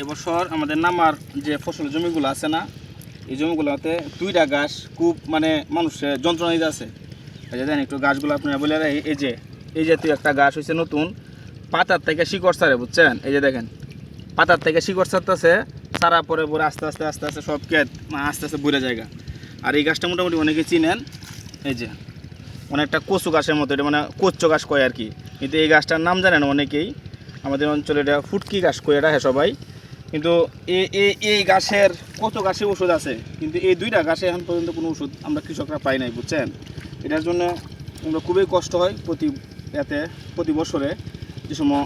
এবছর আমাদের নামার যে ফসল জমিগুলো আছে না, এই জমিগুলোতে দুইটা গাছ খুব মানে মানুষের যন্ত্রণা আছে। যে একটু গাছগুলো আপনারা বলে এই যে এই যে তুই একটা গাছ হয়েছে নতুন, পাতার থেকে শিকড় সারে বুঝছেন? এই যে দেখেন, পাতার থেকে শিকড় সারতেছে সারা পরে পরে আস্তে আস্তে আস্তে আস্তে সব মানে আস্তে আস্তে বুড়ে জায়গা আর এই গাছটা মোটামুটি অনেকে চিনেন, এই যে, অনেকটা কচু গাছের মতো, এটা মানে কচ্চ গাছ কয় আর কি। কিন্তু এই গাছটার নাম জানেন অনেকেই? আমাদের অঞ্চলে এটা ফুটকি গাছ কয়ে হ্যাঁ সবাই। কিন্তু এই গাছের কত গাছে ওষুধ আছে? কিন্তু এই দুইটা গাছে এখন পর্যন্ত কোনো ওষুধ আমরা কৃষকরা পাই নাই, বুঝছেন? এটার জন্য আমরা খুবই কষ্ট হয় প্রতি এতে, প্রতি বছরে যে সময়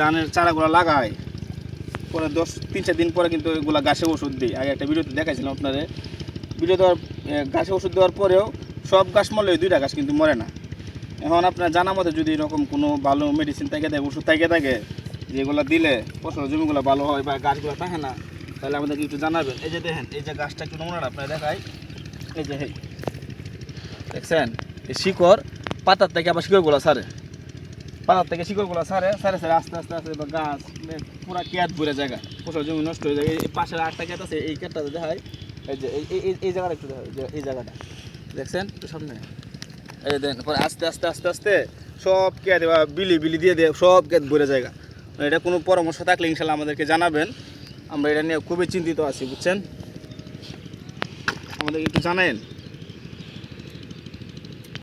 ধানের চারাগুলো লাগায়। পরে দশ, তিন, চার দিন পরে কিন্তু এগুলা গাছে ওষুধ দিই। আগে একটা ভিডিওতে দেখাইছিলাম আপনাদের ভিডিও দেওয়ার গাছে ওষুধ দেওয়ার পরেও সব গাছ মরলে দুইটা গাছ কিন্তু মরে না। এখন আপনার জানা মতে যদি এরকম কোনো ভালো মেডিসিন থাকে থাকে, ওষুধ থাকে থাকে যেগুলো দিলে ফসল জমিগুলো ভালো হয় বা গাছগুলো থাকে না, তাহলে আমাদেরকে একটু জানাবেন। এই যে দেখেন, এই যে গাছটা একটু নমুনা আপনার দেখাই। এই যে হেই দেখছেন? এই শিকড় পাতার থেকে আবার শিকড়গুলো সারে। পাতার থেকে শিকড়গুলো সারে সারে সারে আস্তে আস্তে আস্তে এবার গাছ পুরা কেয়াত ভরে জায়গা। ফসল জমি নষ্ট হয়ে যায়। এই পাশের আটটা কেত আছে, এই কেটটা দেখায় এই যে, এই- এই জায়গাটা একটু দেখায় এই জায়গাটা। দেখছেন? একটু সামনে। এই যে দেন পরে আস্তে আস্তে আস্তে আস্তে সব এবার বিলি বিলি দিয়ে দিয়ে সব কেয়াত ভরে জায়গা। এটা কোনো পরামর্শ থাকলে ইনশাল্লাহ আমাদেরকে জানাবেন। আমরা এটা নিয়ে খুবই চিন্তিত আছি, বুঝছেন? আমাদের একটু জানায়েন।